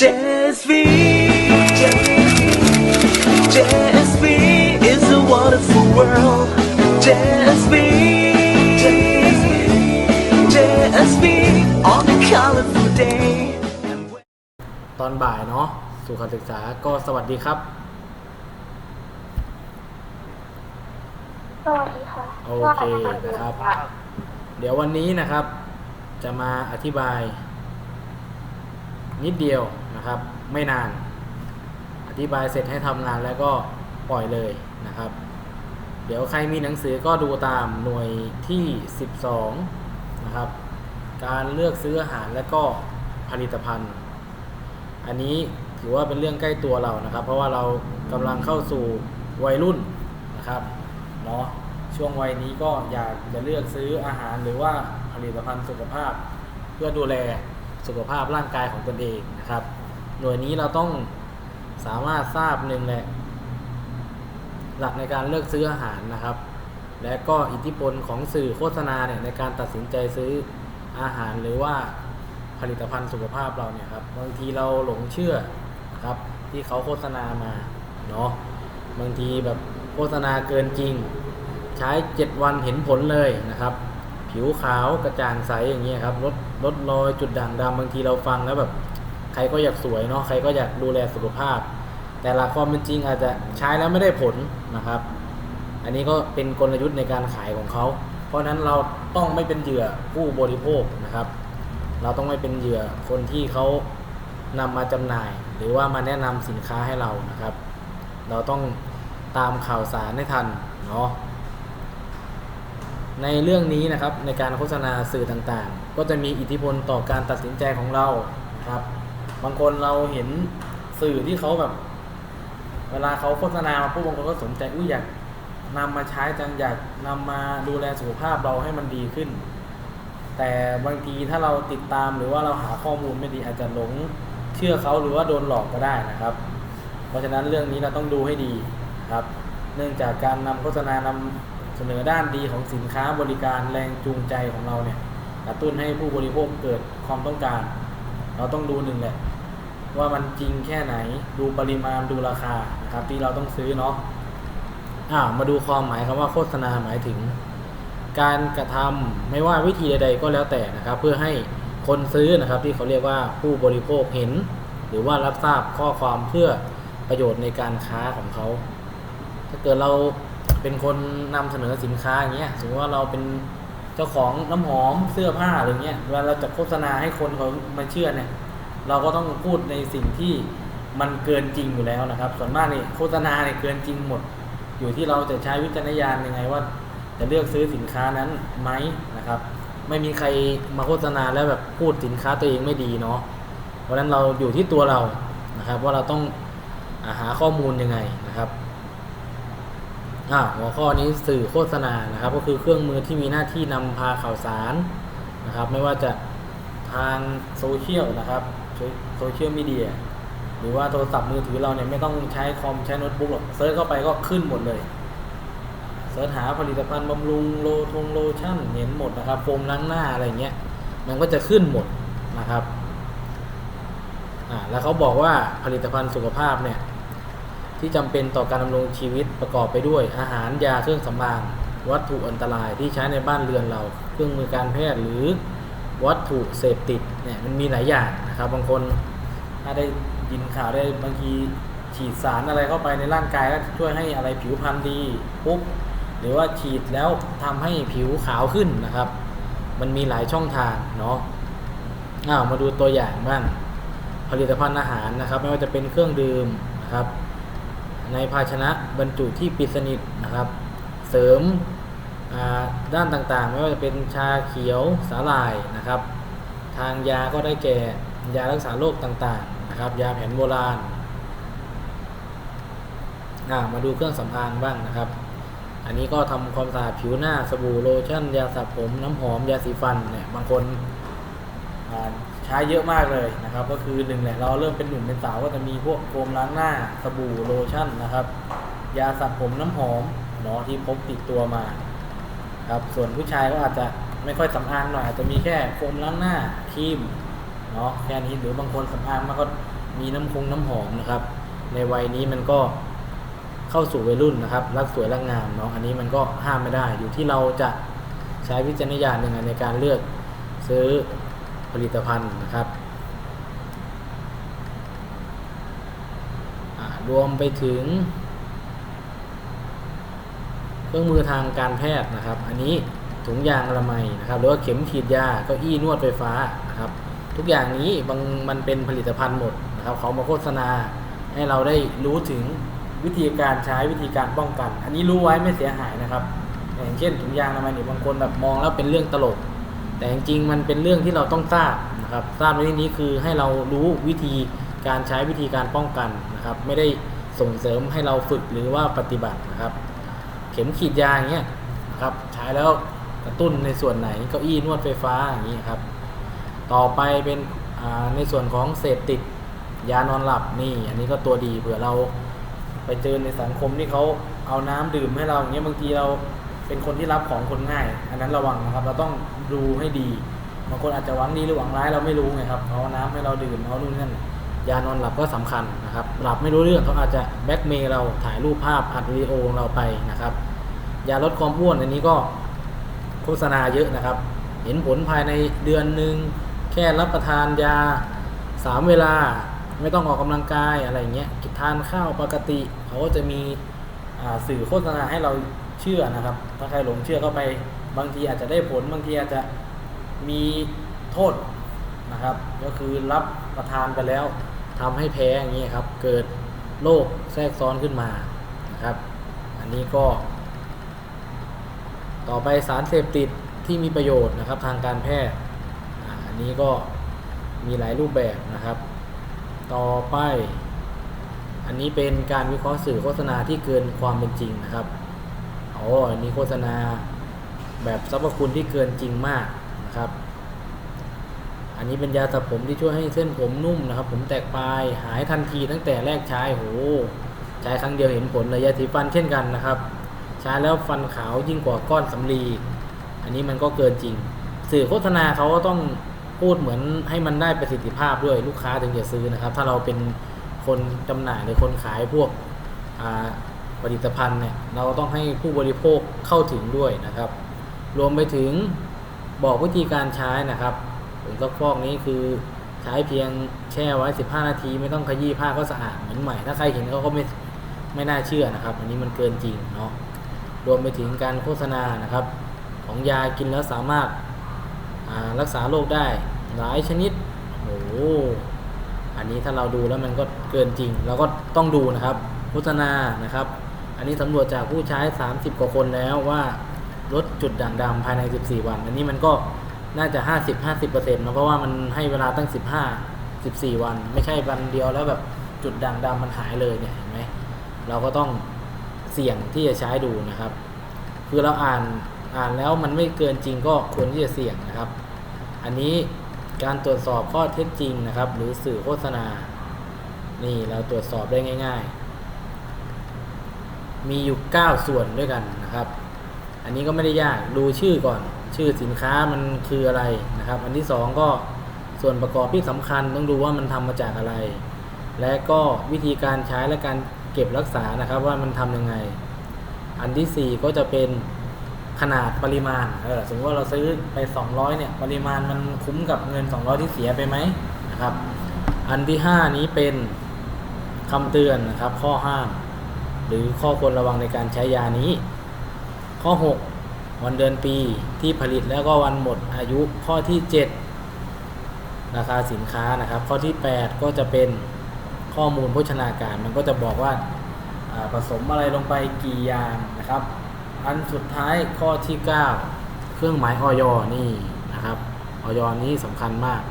JSV JSV is a wonderful world JSV JSV on a colorful day ตอนบ่ายเนาะสู่การศึกษาก็สวัสดีครับ สวัสดีค่ะโอเคนะครับ เดี๋ยววันนี้นะครับ จะมาอธิบาย นิดเดียว นะครับ ไม่นาน อธิบายเสร็จให้ทำงานแล้วก็ปล่อยเลยนะครับ เดี๋ยวใครมีหนังสือก็ดูตามหน่วยที่ 12 นะครับ การเลือกซื้ออาหารและก็ผลิตภัณฑ์ อันนี้ถือว่าเป็นเรื่องใกล้ตัวเรานะครับ เพราะว่าเรากำลังเข้าสู่วัยรุ่นนะครับเนาะช่วงวัยนี้ก็อยากจะเลือกซื้ออาหารหรือว่าผลิตภัณฑ์สุขภาพ เพื่อดูแลสุขภาพร่างกายของตนเองนะครับ หน่วยนี้เราต้องสามารถทราบหนึ่งแหละหลักในการเลือกซื้ออาหารนะครับ และก็อิทธิพลของสื่อโฆษณาเนี่ยในการตัดสินใจซื้ออาหารหรือว่าผลิตภัณฑ์สุขภาพเราเนี่ยครับบางทีเราหลงเชื่อครับที่เขาโฆษณามาเนาะบางทีแบบโฆษณาเกินจริง ใช้ 7 วันเห็นผลเลยนะครับ ผิวขาวกระจ่างใสอย่างเงี้ยครับลดลดรอยจุดด่างดำบางทีเราฟังแล้วแบบ ใครก็อยากสวยเนาะใครก็อยากดูแลสุขภาพ แต่หลักความเป็นจริงอาจจะใช้แล้วไม่ได้ผลนะครับ อันนี้ก็เป็นกลยุทธ์ในการขายของเขา เพราะนั้นเราต้องไม่เป็นเหยื่อผู้บริโภคนะครับ เราต้องไม่เป็นเหยื่อคนที่เขานำมาจำหน่าย หรือว่ามาแนะนำสินค้าให้เรานะครับ เราต้องตามข่าวสารให้ทันเนาะในเรื่องนี้นะครับในการโฆษณาสื่อต่างๆ ก็จะมีอิทธิพลต่อการตัดสินใจของเรานะครับ บางคนเราเห็นสื่อที่เขาแบบ เวลาเขาโฆษณามาปุ๊บางคนก็สนใจอุ้ยอยากนำมาใช้จังอยากนำมาดูแลสุขภาพเราให้มันดีขึ้น แต่บางทีถ้าเราติดตามหรือว่าเราหาข้อมูลไม่ดีอาจจะหลงเชื่อเขาหรือว่าโดนหลอกก็ได้นะครับ เพราะฉะนั้นเรื่องนี้เราต้องดูให้ดีครับ เนื่องจากการนำโฆษณานำเสนอด้านดีของสินค้าบริการแรงจูงใจของเราเนี่ยกระตุ้นให้ผู้บริโภคเกิดความต้องการ เราต้องดูหนึ่งแหละว่ามันจริงแค่ไหนดูปริมาณดูราคานะครับที่เราต้องซื้อเนาะอ่ามาดูความหมายคำว่าโฆษณาหมายถึง การกระทำไม่ว่าวิธีใด ๆ ก็แล้วแต่นะครับ เพื่อให้คนซื้อนะครับ ที่เขาเรียกว่าผู้บริโภคเห็น หรือว่ารับทราบข้อความเพื่อประโยชน์ในการค้าของเขา ถ้าเกิดเราเป็นคนนำเสนอสินค้าอย่างเงี้ยสมมติว่าเราเป็น เจ้าของน้ำหอมเสื้อผ้าอะไรเงี้ยเวลาเราจะโฆษณาให้คนเขามาเชื่อเนี่ยเราก็ต้องพูดในสิ่งที่มันเกินจริงอยู่แล้วนะครับ ส่วนมากนี่โฆษณาเนี่ยเกินจริงหมด อยู่ที่เราจะใช้วิจารณญาณยังไงว่า จะเลือกซื้อสินค้านั้นไหมนะครับ ไม่มีใครมาโฆษณาแล้วแบบพูดสินค้าตัวเองไม่ดีเนาะเพราะฉะนั้นเราอยู่ที่ตัวเรานะครับ ว่าเราต้องอาหาข้อมูลยังไงนะครับ หัวข้อนี้สื่อโฆษณานะครับ ก็คือเครื่องมือที่มีหน้าที่นำพาข่าวสารนะครับ ไม่ว่าจะทางโซเชียลนะครับโซเชียลมีเดียหรือว่าโทรศัพท์มือถือเราเนี่ยไม่ต้องใช้คอมใช้โน้ตบุ๊กหรอกเซิร์ชเข้าไปก็ขึ้นหมดเลยเสิร์ชหาผลิตภัณฑ์บำรุงโลทงโลชั่นเห็นหมดนะครับโฟมล้างหน้าอะไรเงี้ยมันก็จะขึ้นหมดนะครับอ่าแล้วเขาบอกว่าผลิตภัณฑ์สุขภาพเนี่ย ที่จำเป็นต่อการดำรงชีวิตประกอบไปด้วย อาหารยาเครื่องสำอางวัตถุอันตรายที่ใช้ในบ้านเรือนเรา เครื่องมือการแพทย์หรือวัตถุเสพติดเนี่ยมันมีหลายอย่างนะครับบางคนถ้าได้ยินข่าวได้บางทีฉีดสารอะไรเข้าไปในร่างกายก็ช่วยให้อะไรผิวพรรณดีปุ๊บหรือว่าฉีดแล้วทำให้ผิวขาวขึ้นนะครับ มันมีหลายช่องทางเนาะอ้าวมาดูตัวอย่างบ้างผลิตภัณฑ์อาหารนะครับ ไม่ว่าจะเป็นเครื่องดื่มนะครับ ในภาชนะบรรจุที่ปิดสนิทนะครับ เสริมด้านต่างๆ ไม่ว่าจะเป็นชาเขียวสาหร่ายนะครับ ทางยาก็ได้แก่ยารักษาโรคต่างๆนะครับ ยาแผนโบราณมาดูเครื่องสำอางบ้างนะครับ อันนี้ก็ทำความสะอาดผิวหน้าสบู่โลชั่น ยาสระผม น้ำหอม ยาสีฟันเนี่ยบางคน ใช้เยอะมากเลยนะครับ ก็คือหนึ่งแหละเราเริ่มเป็นหนุ่มเป็นสาวก็จะมีพวกโฟมล้างหน้าสบู่โลชั่นนะครับ ยาสระผมน้ำหอมเนาะที่พกติดตัวมาครับส่วนผู้ชายก็อาจจะไม่ค่อยสำอางหน่อยอาจจะมีแค่โฟมล้างหน้าครีมเนาะแค่นี้หรือบางคนสำอางมากก็มีน้ำคงน้ำหอมนะครับ ในวัยนี้มันก็เข้าสู่วัยรุ่นนะครับ รักสวยรักงามเนาะอันนี้มันก็ห้ามไม่ได้อยู่ที่เราจะใช้วิจารณญาณยังไงในการเลือกซื้อ ลิตภัณฑ์นะครับรวมไปถึง เครื่องมือทางการแพทย์นะครับ อันนี้ถุงยางอนามัยนะครับหรือว่าเข็มฉีดยาเก้าอี้นวดไฟฟ้านะครับ ทุกอย่างนี้บางมันเป็นผลิตภัณฑ์หมดนะครับเขามาโฆษณาให้เราได้รู้ถึงวิธีการใช้วิธีการป้องกัน อันนี้รู้ไว้ไม่เสียหายนะครับ อย่างเช่นถุงยางอนามัยนี่บางคนแบบมองแล้วเป็นเรื่องตลก แต่จริงๆมันเป็นเรื่องที่เราต้องทราบนะครับทราบในที่นี้คือให้เรารู้วิธีการใช้วิธีการป้องกันนะครับ ไม่ได้ส่งเสริมให้เราฝึกหรือว่าปฏิบัตินะครับ เข็มขีดยาอย่างเงี้ยนะครับใช้แล้วกระตุ้นในส่วนไหนเก้าอี้นวดไฟฟ้าอย่างนี้ครับ ต่อไปเป็นในส่วนของเสพติดยานอนหลับนี่ อันนี้ก็ตัวดีเผื่อเราไปเจอในสังคมที่เขาเอาน้ำดื่มให้เราอย่างเงี้ยบางทีเรา เป็นคนที่รับของคนง่าย อันนั้นระวังนะครับ เราต้องดูให้ดีบางคนอาจจะหวังดีหรือหวังร้ายเราไม่รู้ไงครับเอาน้ำให้เราดื่มเอานู่นนั่นยานอนหลับก็สำคัญนะครับหลับไม่รู้เรื่องเขาอาจจะแบ็กเมย์เราถ่ายรูปภาพอัดวิดีโอของเราไปนะครับยาลดความอ้วนอันนี้ก็โฆษณาเยอะนะครับ เห็นผลภายในเดือนหนึ่งแค่รับประทานยาสามเวลาไม่ต้องออกกำลังกายอะไรเงี้ยกินทานข้าวปกติเขาก็จะมีสื่อโฆษณาให้เรา เชื่อนะครับ ถ้าใครหลงเชื่อเข้าไป บางทีอาจจะได้ผลบางทีอาจจะมีโทษนะครับ ก็คือรับประทานไปแล้วทำให้แพ้อย่างเงี้ครับ เกิดโรคแทรกซ้อนขึ้นมานะครับ อันนี้ก็ ต่อไปสารเสพติดที่มีประโยชน์นะครับทางการแพทย์อันนี้ก็มีหลายรูปแบบนะครับ ต่อไป อันนี้เป็นการวิเคราะห์สื่อโฆษณาที่เกินความเป็นจริงนะครับ อ๋ออันนี้โฆษณาแบบสรรพคุณที่เกินจริงมากนะครับ อันนี้เป็นยาสระผมที่ช่วยให้เส้นผมนุ่มนะครับ ผมแตกปลายหายทันทีตั้งแต่แรกใช้โหใช้ครั้งเดียวเห็นผลเลยยาสีฟันเช่นกันนะครับ ใช้แล้วฟันขาวยิ่งกว่าก้อนสำลี อันนี้มันก็เกินจริง สื่อโฆษณาเขาก็ต้องพูดเหมือนให้มันได้ประสิทธิภาพด้วยลูกค้าถึงจะซื้อนะครับ ถ้าเราเป็นคนจำหน่ายหรือคนขายพวกอ่า ผลิตภัณฑ์เนี่ยเราต้องให้ผู้บริโภคเข้าถึงด้วยนะครับ รวมไปถึงบอกวิธีการใช้นะครับผงซักฟอกนี้คือใช้เพียงแช่ไว้ 15 นาที ไม่ต้องขยี้ผ้าก็สะอาดเหมือนใหม่ ถ้าใครเห็นเขาก็ไม่ไม่น่าเชื่อนะครับ อันนี้มันเกินจริงเนาะรวมไปถึงการโฆษณานะครับ ของยากินแล้วสามารถารักษาโรคได้หลายชนิดโอ้โหอันนี้ถ้าเราดูแล้วมันก็เกินจริง เราก็ต้องดูนะครับโฆษณานะครับ อันนี้สำรวจจากผู้ใช้ 30 กว่าคนแล้วว่าลดจุดด่างดำภายใน 14 วัน อันนี้มันก็น่าจะ 50 50%นะเพราะว่ามันให้เวลาตั้ง 15 14 วัน ไม่ใช่วันเดียวแล้วแบบจุดด่างดำมันหายเลยเนี่ยเห็นไหมเราก็ต้องเสี่ยงที่จะใช้ดูนะครับ คือเราอ่านอ่านแล้วมันไม่เกินจริงก็ควรที่จะเสี่ยงนะครับ อันนี้การตรวจสอบข้อเท็จจริงนะครับ หรือสื่อโฆษณา นี่เราตรวจสอบได้ง่าย ๆ มีอยู่ 9 ส่วนด้วยกันนะครับ อันนี้ก็ไม่ได้ยากดูชื่อก่อน ชื่อสินค้ามันคืออะไรนะครับ อันที่ 2 ก็ส่วนประกอบที่สำคัญต้องดูว่ามันทำมาจากอะไร และก็วิธีการใช้และการเก็บรักษานะครับว่ามันทำยังไง อันที่ 4 ก็จะเป็นขนาดปริมาณเออสมมติว่าเราซื้อไป 200เนี่ยปริมาณมันคุ้มกับเงิน 200 ที่เสียไปไหมนะครับ อันที่ 5 นี้เป็นคำเตือนนะครับ ข้อห้าม หรือข้อควรระวังในการใช้ยานี้ ข้อ 6 วันเดือนปีที่ผลิตแล้วก็วันหมดอายุข้อที่ 7 ราคาสินค้านะครับ ข้อที่ 8 ก็จะเป็นข้อมูลโภชนาการ มันก็จะบอกว่าาผสมอะไรลงไปกี่อย่างนะครับ อันสุดท้ายข้อที่ 9 เครื่องหมายออยนี่นะครับออยนี้สำคัญมาก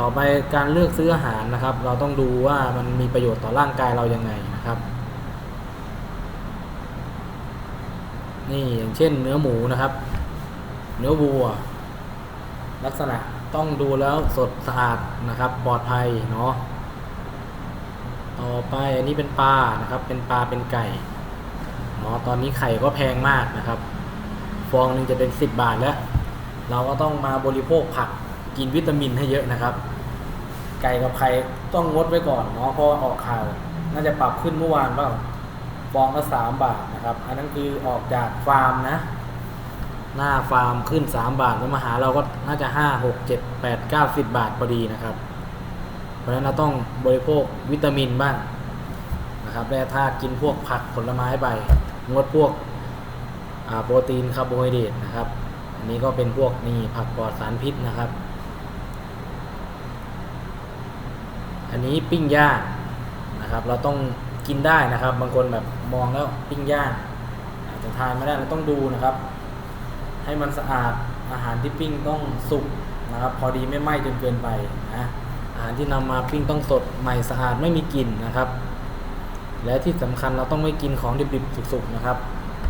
ต่อไปการเลือกซื้ออาหารนะครับ เราต้องดูว่ามันมีประโยชน์ต่อร่างกายเรายังไงนะครับ นี่อย่างเช่นเนื้อหมูนะครับ เนื้อวัว ลักษณะต้องดูแล้วสดสะอาดนะครับ ปลอดภัยเนาะต่อไปอันนี้เป็นปลานะครับ เป็นปลาเป็นไก่เนาะตอนนี้ไข่ก็แพงมากนะครับ ฟองหนึงจะเป็น10บาทแล้ว เราก็ต้องมาบริโภคผัก กินวิตามินให้เยอะนะครับ ไก่กับไข่ต้องงดไว้ก่อนเนาะเพราะออกข่าวน่าจะปรับขึ้นเมื่อวานเปล่าฟองละสามบาทนะครับ อันนั้นคือออกจากฟาร์มนะ หน้าฟาร์มขึ้นสามบาทแล้วมาหาเราก็น่าจะห้าหกเจ็ดแปดเก้าสิบบาทพอดีนะครับ เพราะฉะนั้นเราต้องบริโภควิตามินบ้างนะครับแร่ธาตุกินพวกผักผลไม้ไปงดพวกโปรตีนคาร์โบไฮเดรตนะครับ อันนี้ก็เป็นพวกนี่ผักปลอดสารพิษนะครับ อันนี้ปิ้งย่างนะครับ เราต้องกินได้นะครับ บางคนแบบมองแล้วปิ้งย่างอาจจะทานไม่ได้เราต้องดูนะครับ ให้มันสะอาดอาหารที่ปิ้งต้องสุกนะครับ พอดีไม่ไหม้จนเกินไปนะอาหารที่นำมาปิ้งต้องสดใหม่สะอาดไม่มีกลิ่นนะครับ และที่สำคัญเราต้องไม่กินของดิบๆสุกๆนะครับ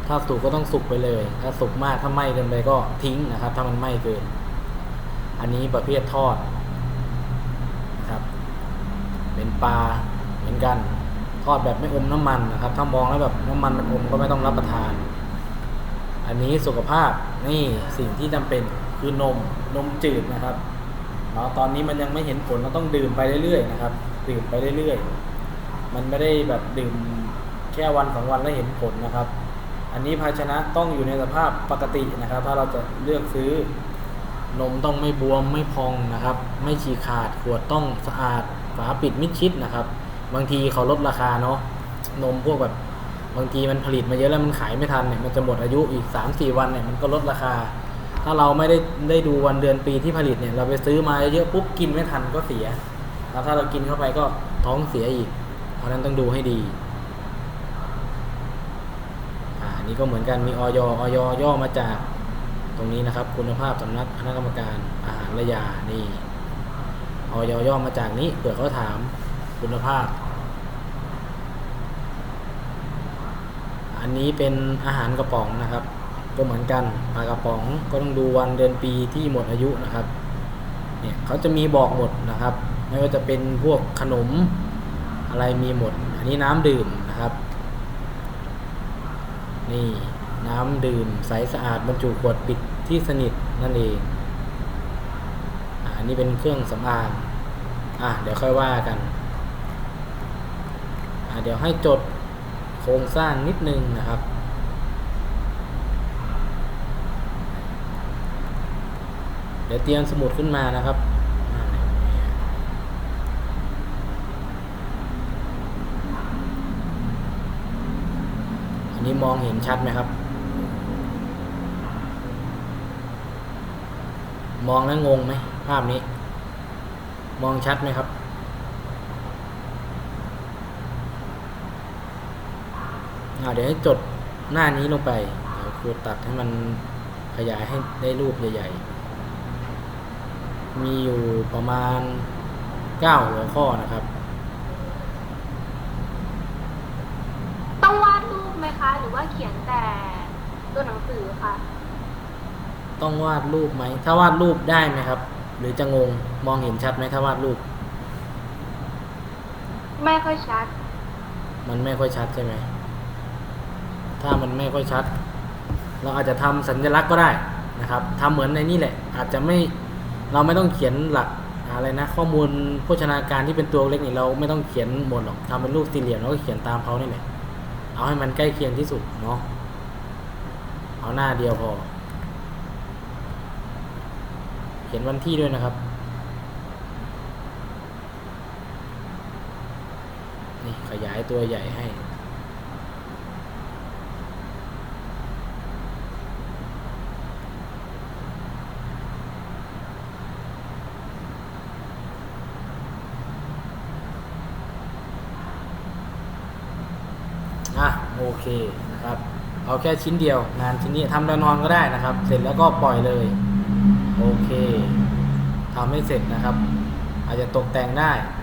ถ้าสุกก็ต้องสุกไปเลย ถ้าสุกมากถ้าไหม้เกินไปก็ทิ้งนะครับ ถ้ามันไหม้เกิน อันนี้ประเภททอด เป็นปลาเหมือนกัน ทอดแบบไม่อมน้ำมันนะครับถ้ามองแล้วแบบน้ำมันมันอมก็ไม่ต้องรับประทาน อันนี้สุขภาพนี่สิ่งที่จำเป็นคือนมนมจืดนะครับเนาะตอนนี้มันยังไม่เห็นผลเราต้องดื่มไปเรื่อยๆนะครับ ดื่มไปเรื่อยๆ มันไม่ได้แบบดื่มแค่วันสองวันแล้วเห็นผลนะครับ อันนี้ภาชนะต้องอยู่ในสภาพปกตินะครับ ถ้าเราจะเลือกซื้อนมต้องไม่บวมไม่พองนะครับ ไม่ฉีกขาดขวดต้องสะอาด ฝาปิดมิดชิดนะครับ บางทีเขาลดราคาเนาะนมพวกแบบบางทีมันผลิตมาเยอะแล้วมันขายไม่ทันเนี่ยมันจะหมดอายุอีก 3-4 วันเนี่ยมันก็ลดราคา ถ้าเราไม่ได้ได้ดูวันเดือนปีที่ผลิตเนี่ยเราไปซื้อมาเยอะปุ๊บกินไม่ทันก็เสีย แล้วถ้าเรากินเข้าไปก็ท้องเสียอีก เพราะนั้นต้องดูให้ดีอ่าอันนี้ก็เหมือนกันมีออยออยย่อมาจาก ตรงนี้นะครับ คุณภาพสำนักคณะกรรมการอาหารและยานี่ ออยย่อมาจากนี้เผื่อเขาถามคุณภาพ อันนี้เป็นอาหารกระป๋องนะครับ ก็เหมือนกันปลากระป๋องก็ต้องดูวันเดือนปีที่หมดอายุนะครับ เนี่ยเขาจะมีบอกหมดนะครับ ไม่ว่าจะเป็นพวกขนมอะไรมีหมด อันนี้น้ำดื่มนะครับ นี่น้ำดื่มใสสะอาดบรรจุขวดปิดที่สนิทนั่นเอง อันนี้เป็นเครื่องสำอาง อะเดี๋ยวค่อยว่ากัน อ่าเดี๋ยวให้จดโครงสร้างนิดนึงนะครับ เดี๋ยวเตรียมสมุดขึ้นมานะครับอันนี้มองเห็นชัดไหมครับ มองแล้วงงไหม ภาพนี้ มองชัดไหมครับอ่าเดี๋ยวให้จดหน้านี้ลงไป เดี๋ยวครูตัดให้มันขยายให้ได้รูปใหญ่ๆ มีอยู่ประมาณเก้าหัวข้อนะครับ ต้องวาดรูปไหมคะ หรือว่าเขียนแต่ตัวหนังสือค่ะต้องวาดรูปไหม ถ้าวาดรูปได้ไหมครับ หรือจะงงมองเห็นชัดไหมถ้าวาดรูป ไม่ค่อยชัด มันไม่ค่อยชัดใช่ไหมถ้ามันไม่ค่อยชัด เราอาจจะทำสัญลักษณ์ก็ได้นะครับทำเหมือนในนี่แหละ อาจจะไม่เราไม่ต้องเขียนหลักอะไรนะ ข้อมูลโภชนาการที่เป็นตัวเล็กนี่เราไม่ต้องเขียนหมดหรอกทำเป็นรูปสี่เหลี่ยมแล้วก็เขียนตามเขานี่แหละเอาให้มันใกล้เคียงที่สุดเนาะเอาหน้าเดียวพอ เขียนวันที่ด้วยนะครับ นี่ขยายตัวใหญ่ให้ อะ โอเคนะครับ เอาแค่ชิ้นเดียว งานชิ้นนี้ทำแล้วนอนก็ได้นะครับ เสร็จแล้วก็ปล่อยเลย โอเคทำให้เสร็จนะครับ อาจจะตกแต่งได้